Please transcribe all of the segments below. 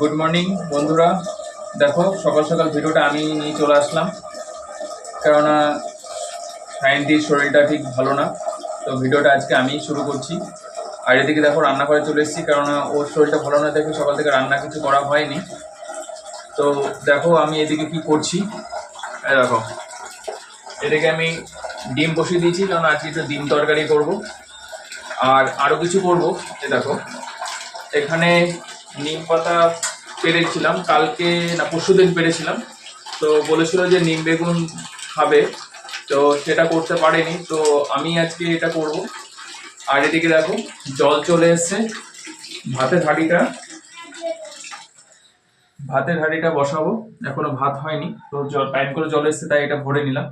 Good morning বন্ধুরা। দেখো, সকাল সকাল ভিডিওটা আমি নিয়ে চলে আসলাম। কেননা সায়ন্তীর শরীরটা ঠিক ভালো না, তো ভিডিওটা আজকে আমি শুরু করছি। আর এদিকে দেখো রান্না করে চলে এসেছি, কেননা ওর শরীরটা ভালো না দেখে সকাল থেকে রান্না কিছু করা হয়নি। তো দেখো, আমি এদিকে কি করছি। দেখো, এদিকে আমি ডিম বসিয়ে দিয়েছি, কারণ আজকে একটু ডিম তরকারি করব। আর আরও কিছু করব, এই দেখো। এখানে নিম পাতা পেরেছিলাম, কালকে না পরশু দিন পেরেছিলাম। তো বলেছিল যে নিম বেগুন খাবে, তো সেটা করতে পারেনি। তো আমি আজকে এটা করব। আর এদিকে দেখো, জল চলে এসছে। ভাতের হাঁড়িটা ভাতের হাঁড়িটা বসাবো। এখনও ভাত হয়নি, তো জল টাইম করে জল এসছে, তাই এটা ভরে নিলাম।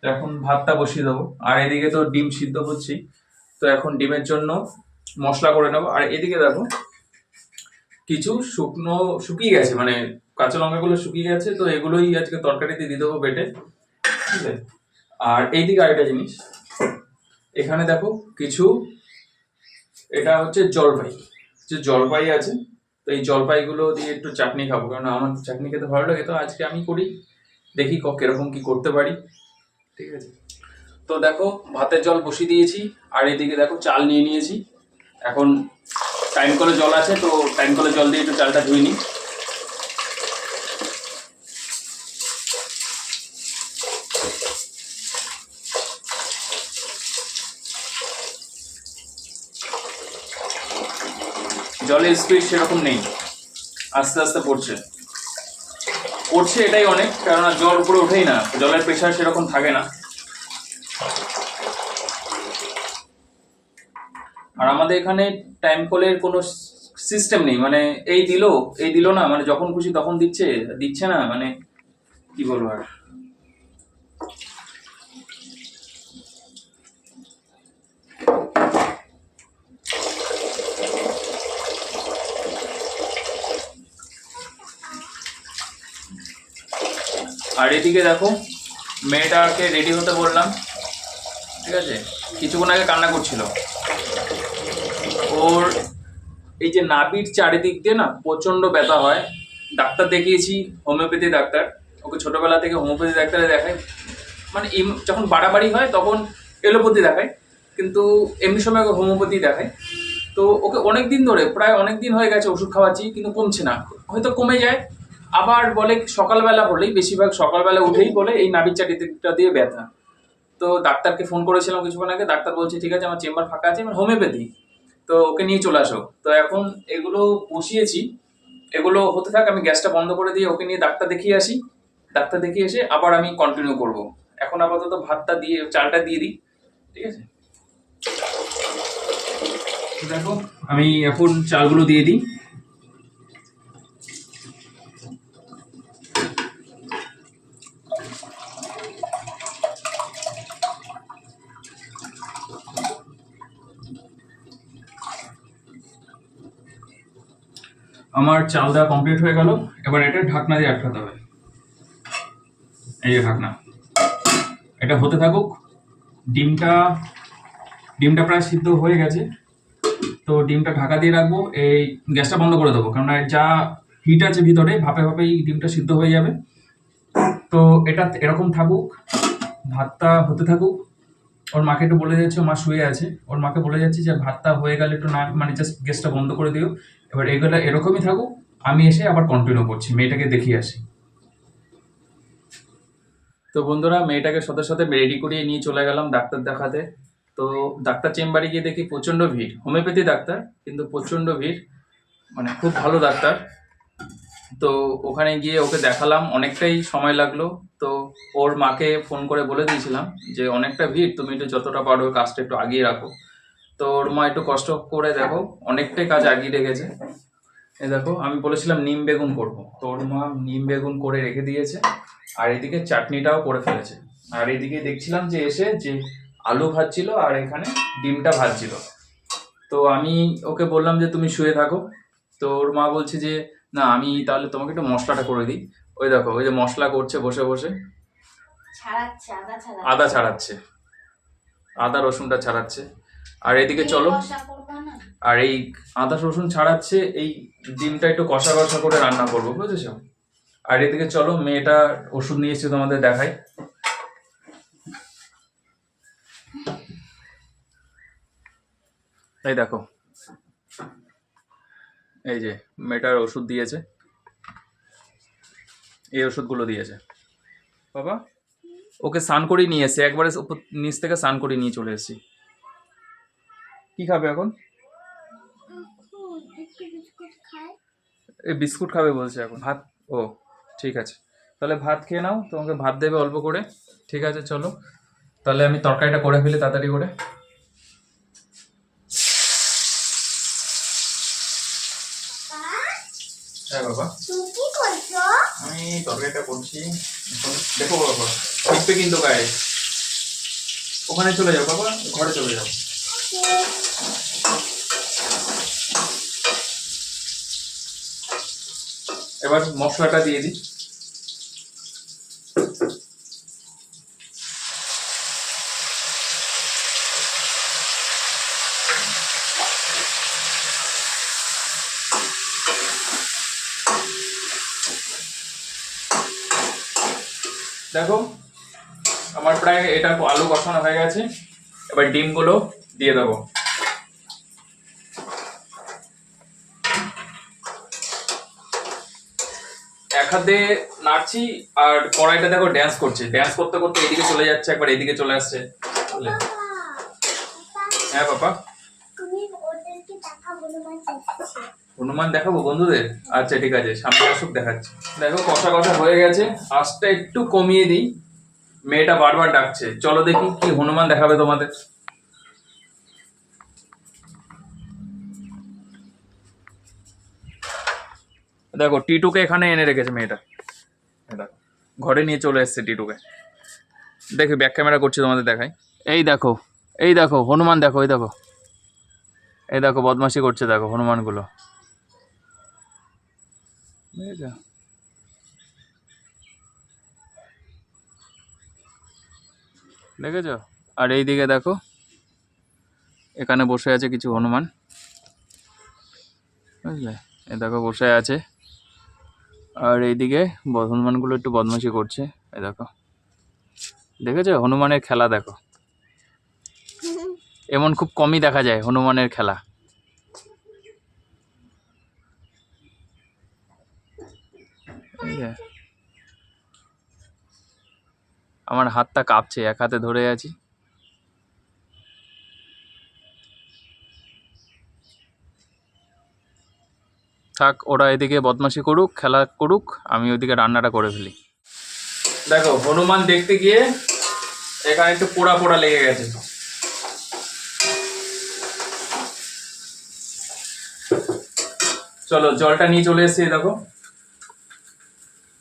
তো এখন ভাতটা বসিয়ে দেবো। আর এদিকে তো ডিম সিদ্ধ করছি, তো এখন ডিমের জন্য মশলা করে নেব। আর এদিকে দেখো কিছু শুকনো শুকিয়ে গেছে মানে কাঁচা লঙ্কাগুলো শুকিয়ে গেছে, তো এগুলোই আজকে তরকারিতে দিয়ে দেবো বেটে। ঠিক আছে? আর এইদিকে আরেকটা জিনিস। এখানে দেখো কিছু, এটা হচ্ছে জলপাই। যে জলপাই আছে, তো এই জলপাইগুলো দিয়ে একটু চাটনি খাব কারণ আমার চাটনি খেতে ভালো লাগে, তো আজকে আমি করি। দেখি কীরকম কি করতে পারি। ঠিক আছে? তো দেখো, ভাতের জল বসিয়ে দিয়েছি, আর এদিকে দেখো চাল নিয়ে নিয়েছি। এখন টাইম কলে জল আছে, তো টাইম কলে জল দিয়ে একটু চালটা ধুয়ে নিই। জলের স্পিড সেরকম নেই। আস্তে আস্তে পড়ছে। পড়ছে এটাই অনেক, কেননা জল উপরে ওঠেই না, জলের প্রেশার সেরকম থাকে না। আর আমাদের এখানে টাইম কলের কোনো সিস্টেম নেই মানে এই দিলো এই দিলো না মানে যখন খুশি তখন দিচ্ছে দিচ্ছে না মানে কি বলব আর? আর এদিকে দেখো, মেয়েটাকে রেডি হতে বললাম, ঠিক আছে? কিছুক্ষণ আগে কান্না করছিল। ওর এই যে নাভির চারিদিক দিয়ে না প্রচণ্ড ব্যথা হয়। ডাক্তার দেখিয়েছি, হোমিওপ্যাথি ডাক্তার। ওকে ছোটবেলা থেকে হোমিওপ্যাথি ডাক্তারে দেখায় মানে যখন বাড়াবাড়ি হয় তখন এলোপ্যাথি দেখায় কিন্তু এমনি সময় ওকে হোমিওপ্যাথি দেখায় তো ওকে অনেক দিন ধরে, প্রায় অনেক দিন হয়ে গেছে ওষুধ খাওয়াচ্ছি, কিন্তু কমছে না। হয়তো কমে যায়। আবার বলে সকালবেলা হলেই, বেশিরভাগ সকালবেলা উঠেই বলে এই নাভির চারিদিকটা দিয়ে ব্যথা। তো ডাক্তারকে ফোন করেছিলাম কিছুক্ষণ আগে। ডাক্তার বলছে, ঠিক আছে, আমার চেম্বার ফাঁকা আছে। হোমিওপ্যাথি? তো ওকে নিয়ে চলে আসো। তো এখন এগুলো বসিয়েছি। এগুলো হতে থাক, আমি গ্যাসটা বন্ধ করে দিয়ে ওকে নিয়ে ডাক্তার দেখিয়ে আসি। ডাক্তার দেখিয়ে এসে আবার আমি কন্টিনিউ করব। এখন আপাতত ভাতটা দিয়ে, চালটা দিয়ে দিই। ঠিক আছে? দেখো, আমি এখন চালগুলো দিয়ে দিই। আমার চাল দেওয়া কমপ্লিট হয়ে গেল। এবার এটা ঢাকনা দিয়ে আটকাতে হবে। এই যে ঢাকনা। এটা হতে থাকুক। ডিমটা ডিমটা প্রায় সিদ্ধ হয়ে গেছে। তো ডিমটা ঢাকা দিয়ে রাখব। এই গ্যাসটা বন্ধ করে দেবো। কেননা যা হিট আছে ভিতরে, ভাপে ভাপেই ডিমটা সিদ্ধ হয়ে যাবে। তো এটা এরকম থাকুক। ভাতটা হতে থাকুক। ওর মাকে একটু বলে যাচ্ছে মা শুয়ে আছে। ওর মাকে বলে যাচ্ছে যে ভাতটা হয়ে গেলে একটু না মানে জাস্ট গ্যাসটা বন্ধ করে দিও। এবার এগুলো এরকমই থাকুক, আমি এসে আবার কন্টিনিউ করছি, মেয়েটাকে দেখিয়ে আসি। তো বন্ধুরা, মেয়েটাকে সাথে সাথে রেডি করিয়ে নিয়ে চলে গেলাম ডাক্তার দেখাতে। তো ডাক্তার চেম্বারে গিয়ে দেখি প্রচণ্ড ভিড়। হোমিওপ্যাথি ডাক্তার, কিন্তু প্রচণ্ড ভিড় মানে খুব ভালো ডাক্তার। তো ওখানে গিয়ে ওকে দেখালাম, অনেকটাই সময় লাগল। তো ওর মাকে ফোন করে বলে দিয়েছিলাম যে, অনেকটা ভিড়, তুমি একটু যতটা পারো কাজটা একটু আগিয়ে রাখো। তো ওর মা একটু কষ্ট করে দেখো অনেকটাই কাজ আগিয়ে রেখেছে। এই দেখো আমি বলেছিলাম নিম বেগুন করব। তো ওর মা নিম বেগুন করে রেখে দিয়েছে আর এদিকে চাটনিটাও করে ফেলেছে। আর এদিকে দেখছিলাম যে এসে যে আলু ভাজছিল আর এখানে ডিমটা ভাজছিল। তো আমি ওকে বললাম যে তুমি শুয়ে থাকো। তো ওর মা বলছে যে না আমি তাহলে তোমাকে একটু মশলাটা করে দিই। ওই দেখো ওই যে মশলা করছে বসে বসে। আদা ছাড়াচ্ছে। আদা রসুনটা ছাড়াচ্ছে। আর এদিকে চলো। আর এই আদা রসুন ছাড়াচ্ছে এই ডিমটা একটু কষা কষা করে রান্না করব বুঝেছ? আর এদিকে চলো মেয়েটা ওষুধ নিয়ে এসেছে তোমাদের দেখাই। এই দেখো। এই যে মেয়েটার ওষুধ দিয়েছে। এই ওষুধগুলো দিয়েছে। বাবা ওকে স্নান করিয়ে নিয়ে এসছে। একবারে নিচ থেকে স্নান করিয়ে নিয়ে চলে এসেছি। কি খাবে এখন? এই বিস্কুট খাবে বলছে এখন। ভাত? ও, ঠিক আছে। তাহলে ভাত খেয়ে নাও, তোমাকে ভাত দেবে অল্প করে। ঠিক আছে, চলো। তাহলে আমি তরকারিটা করে ফেলি তাড়াতাড়ি করে। হ্যাঁ বাবা। আমি দেখো, বাবা। শিখবে কিন্তু গায়ে ওখানে চলে যাও, বাবা। ঘরে চলে যাও। এবার মশলাটা দিয়ে দিই। দেখো আমার প্রায় এটা আলু কষানো হয়ে গেছে। এবার ডিমগুলো দিয়ে দেবো। এক হাতে নাড়ছি আর কড়াইটা দেখো ড্যান্স করছে। ড্যান্স করতে করতে এদিকে চলে যাচ্ছে, একবার এদিকে চলে আসছে। হ্যাঁ বাবা হনুমান দেখাবো বন্ধুদের? আচ্ছা ঠিক আছে, সামনে আসুক, দেখাচ্ছি। দেখো কষা কষা হয়ে গেছে। আঁচটা একটু কমিয়ে দিই। মেয়েটা বারবার ডাকছে। চলো দেখি কি হনুমান দেখাবে তোমাদের। দেখো, টিটুকে এখানে এনে রেখেছে মেয়েটা। দেখো, ঘরে নিয়ে চলে এসেছে টিটুকে। দেখে ব্যাক ক্যামেরা করছি তোমাদের দেখাই। এই দেখো এই দেখো, হনুমান দেখো, এই দেখো। এই দেখো, বদমাশি করছে, দেখো, হনুমানগুলো? দেখেছ? আর এই দিকে দেখো, এখানে বসে আছে কিছু হনুমান। বুঝলে? এ দেখো, বসে আছে। আর এইদিকে হনুমানগুলো একটু বদমাশি করছে, এই দেখো। দেখেছ? হনুমানের খেলা দেখো। এমন খুব কমই দেখা যায় হনুমানের খেলা। আমার হাতটা কাঁপছে, এক হাতে ধরে আছি। থাক, ওরা এদিকে বদমাশি করুক, খেলা করুক, আমি ওইদিকে রান্নাটা করে ফেলি। দেখো, হনুমান দেখতে গিয়ে এখানে একটু পোড়া পোড়া লেগে গেছে। চলো, জলটা নিয়ে চলে এসেছি, দেখো।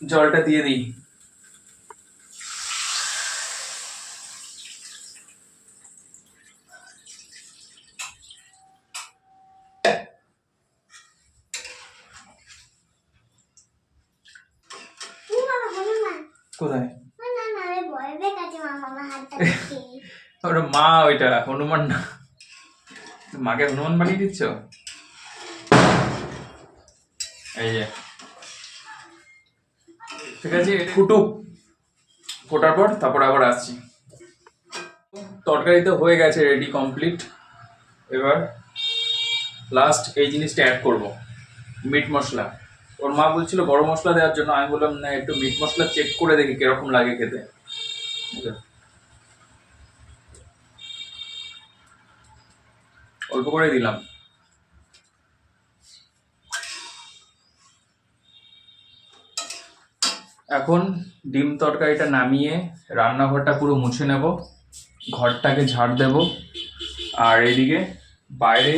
জলটা দিয়ে দিই তুমি বাবা হনুমান কোথায়? ওটা মা ওইটা হনুমান না। মাকে হনুমান বানিয়ে দিচ্ছ? এই যে। ঠিক আছে ফুটুক। ফোটার পর তারপর আবার আসছি। তরকারি তো হয়ে গেছে রেডি কমপ্লিট এবার লাস্ট এই জিনিসটা অ্যাড করব। মিট মশলা। ওর মা বলছিল গরম মশলা দেওয়ার জন্য। আমি বললাম, না, একটু মিট মশলা চেক করে দেখি কীরকম লাগে খেতে। অল্প করে দিলাম। এখন ডিম তরকারিটা নামিয়ে রান্নাঘরটা পুরো মুছে নেব, ঘরটাকে ঝাড় দেব, আর এদিকে বাইরে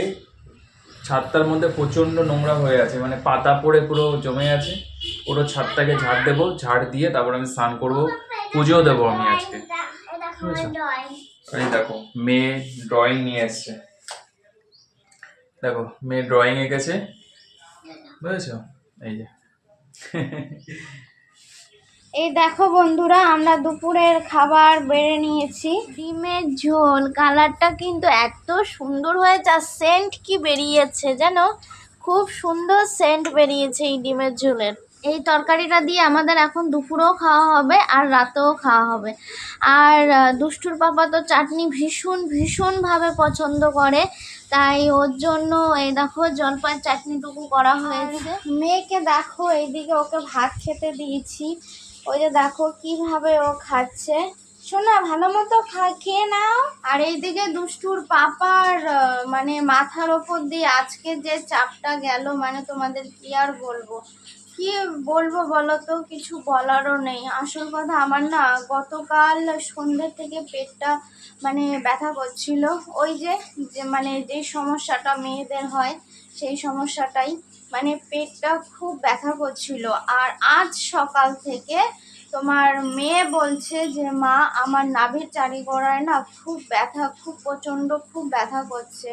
ছাদটার মধ্যে প্রচণ্ড নোংরা হয়ে আছে মানে পাতা পড়ে পুরো জমে আছে। পুরো ছাদটাকে ঝাড় দেবো, ঝাড় দিয়ে তারপর আমি স্নান করব, পুজোও দেবো আমি আজকে। এই দেখো, মেয়ে ড্রয়িং নিয়ে এসছে। দেখো, মেয়ে ড্রয়িং এঁকেছে। বুঝেছ? এই যে। এই দেখো বন্ধুরা, আমরা দুপুরের খাবার বেড়ে নিয়েছি। ডিমের ঝোল, কালারটা কিন্তু এত সুন্দর হয়েছে আর সেন্ট কি বেরিয়েছে যেন খুব সুন্দর সেন্ট বেরিয়েছে এই ডিমের ঝোলের। এই তরকারিটা দিয়ে আমাদের এখন দুপুরেও খাওয়া হবে আর রাতেও খাওয়া হবে। আর দুষ্টুর পাপা তো চাটনি ভীষণ ভীষণভাবে পছন্দ করে। তাই ওর জন্য এই দেখো জলপাই চাটনিটুকু করা হয়েছে। মেয়েকে দেখো, এইদিকে ওকে ভাত খেতে দিয়েছি। ওই যে দেখো কীভাবে ও খাচ্ছে। শোনা ভালো মতো খেয়ে নাও। আর এইদিকে দুষ্টুর পাপার মানে মাথার ওপর দিয়ে আজকে যে চাপটা গেল মানে তোমাদের কি আর বলব? কি বলব বলো তো কিছু বলারও নেই। আসল কথা আমার না গতকাল সন্ধ্যে থেকে পেটটা মানে ব্যথা করছিল। ওই যে মানে যে সমস্যাটা মেয়েদের হয়, সেই সমস্যাটাই। মানে পেটটা খুব ব্যথা করছিল। আর আজ সকাল থেকে তোমার মেয়ে বলছে যে, মা, আমার নাভির চারি চারিগোড়ায় না খুব ব্যথা, খুব প্রচণ্ড খুব ব্যথা করছে।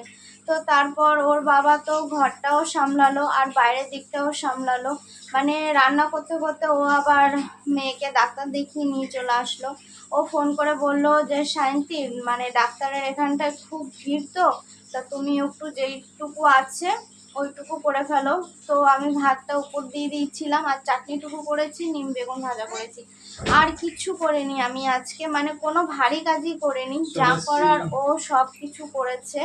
তো তারপর ওর বাবা তো ঘরটাও সামলালো আর বাইরের দিকটাও সামলালো। মানে রান্না করতে করতে ও আবার মেয়েকে ডাক্তার দেখিয়ে নিয়ে চলে আসলো। ও ফোন করে বলল যে সায়ন্তী মানে ডাক্তারের এখানটায় খুব ভিড় তো তা তুমি একটু যেইটুকু আছে ওইটুকু করে ফেলো। তো আমি ভাতটা উপর দিয়ে দিচ্ছিলাম আর চাটনিটুকু করেছি নিম বেগুন ভাজা করেছি। আর কিচ্ছু করিনি আমি আজকে মানে কোনো ভারী কাজই করিনি। যা করার ও সব কিছু করেছে।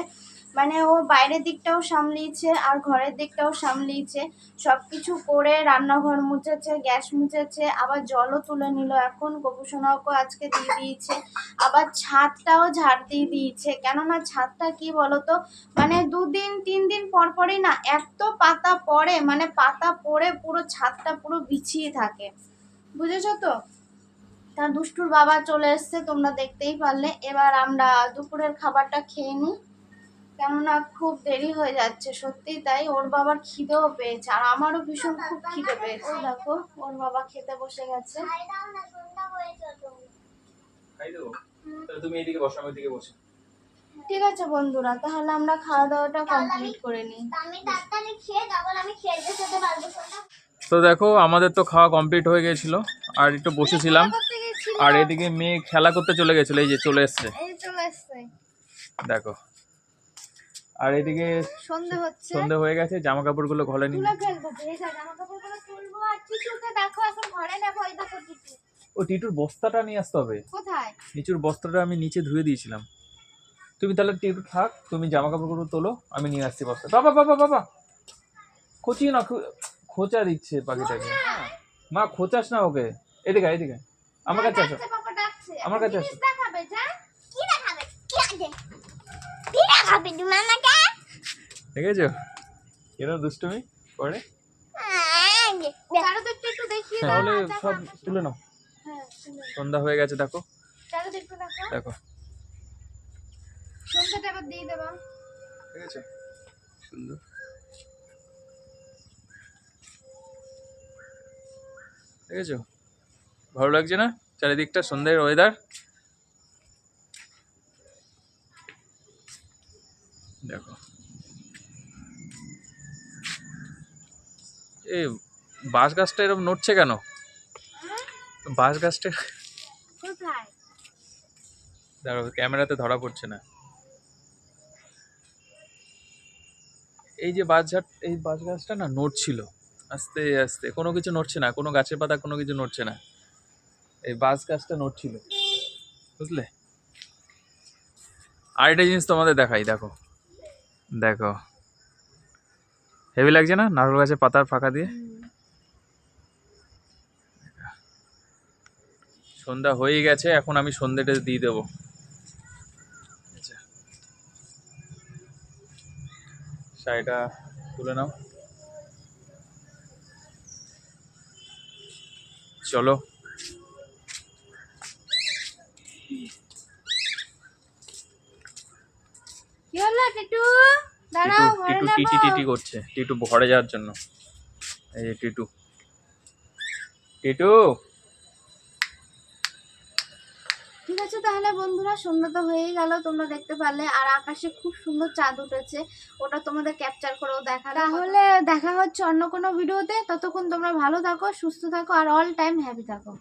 মানে ও বাইরের দিকটাও সামলিয়েছে আর ঘরের দিকটাও সামলিয়েছে। সব কিছু করে রান্নাঘর মুছেছে, গ্যাস মুছেছে, আবার জলও তুলে নিল। এখন গোপুসোনাকে আজকে দিয়ে দিয়েছে। আবার ছাদটাও ঝাড় দিয়ে দিয়েছে। কেননা ছাদটা কি বলতো? মানে দুদিন তিন দিন পর পরই না এত পাতা পড়ে মানে পাতা পড়ে পুরো ছাদটা পুরো বিছিয়ে থাকে। বুঝেছ তো? তা দুষ্টুর বাবা চলে এসছে, তোমরা দেখতেই পারলে। এবার আমরা দুপুরের খাবারটা খেয়ে নিই। কেননা খুব দেরি হয়ে যাচ্ছে সত্যি তাই। ওর বাবার খিদেও পেয়েছে আর আমারও ভীষণ খুব খিদে পেয়েছে। দেখো ওর বাবা খেতে বসে গেছে। খাই দাও না সন্ধ্যা হয়েছে তো খাই দেবো? তাহলে তুমি বসো আমি ওইদিকে বসে। ঠিক আছে বন্ধুরা তাহলে আমরা খাওয়া দাওয়াটা কমপ্লিট করে নিই। আমি ডাক্তারে খেয়ে তারপর আমি খেলতে যেতে পারব তো দেখো আমাদের তো খাওয়া কমপ্লিট হয়ে গেছিল আর একটু বসেছিলাম। আর এদিকে মেয়ে খেলা করতে চলে গেছিল এই যে চলে এসছে। চলে এসছে। দেখো। আর এদিকে সন্ধে হচ্ছে। সন্ধে হয়ে গেছে জামা কাপড়গুলো ঘরে নি তুলে ফেলব ভেজা জামা কাপড়গুলো তুলবো আর টিটুকে দেখো এখন ঘরে নেব এই দেখো টিটু। ও টিটুর বস্তাটা নিয়ে আসতে হবে? কোথায়? নিচুর বস্তাটা আমি নিচে ধুয়ে দিয়েছিলাম। তুমি তাহলে টিটু থাক তুমি জামা কাপড়গুলো তোলো আমি নিয়ে আসছি বস্তা। বাবা বাবা বাবা! খোঁচিয়ে না খোঁচা দিচ্ছে পাখিটাকে। মা খোঁচাস না ওকে। এদিকে এদিকে আমার কাছে আসো। আমার কাছে আসো। দেখাবে যা কি দেখাবে কি আছে কি দেখাবে তুমি দেখেছ? এরকম দুষ্টুমি করে? চারো দিকটা একটু দেখিয়ে দাও। তাহলে সব তুলে নাও। হ্যাঁ সন্ধ্যা হয়ে গেছে দেখো। দেখো। দেখো। সন্ধ্যাটা এবার দিয়ে দেবো। ঠিক আছে সুন্দর ভালো লাগছে না? চারিদিকটা সন্ধ্যের ওয়েদার দেখো। এই বাঁশ গাছটা এরকম নড়ছে কেন? বাঁশ গাছটা দাঁড়াও ক্যামেরাতে ধরা পড়ছে না। এই যে বাঁশ ঝাড় এই বাঁশ গাছটা না নড়ছিল। আস্তে আস্তে। কোনো কিছু নড়ছে না কোনো গাছের পাতা কোনো কিছু নড়ছে না। এই বাঁশ গাছটা নড়ছিল। বুঝলে? আরেকটা জিনিস তোমাদের দেখাই দেখো। দেখো। হেভি লাগছে না? নারকেল গাছের পাতার ফাঁকা দিয়ে? সন্ধ্যা হয়ে গেছে, এখন আমি সন্ধ্যেটা দিয়ে দেবো। আচ্ছা। শাড়িটা তুলে নাও। চলো। কি হলো টিটু? টিটু দাঁড়াও ঘরে টিটু টিটি টিটি করছে। টিটু ঘরে যাওয়ার জন্য। এই যে টিটু। টিটু? ঠিক আছে তাহলে বন্ধুরা সন্ধ্যা তো হয়েই গেল তোমরা দেখতে পারলে। আর আকাশে খুব সুন্দর চাঁদ উঠেছে। ওটা তোমাদের ক্যাপচার করেও দেখা তাহলে দেখা হচ্ছে অন্য কোনো ভিডিওতে ততক্ষণ তোমরা ভালো থাকো সুস্থ থাকো আর অল টাইম হ্যাপি থাকো।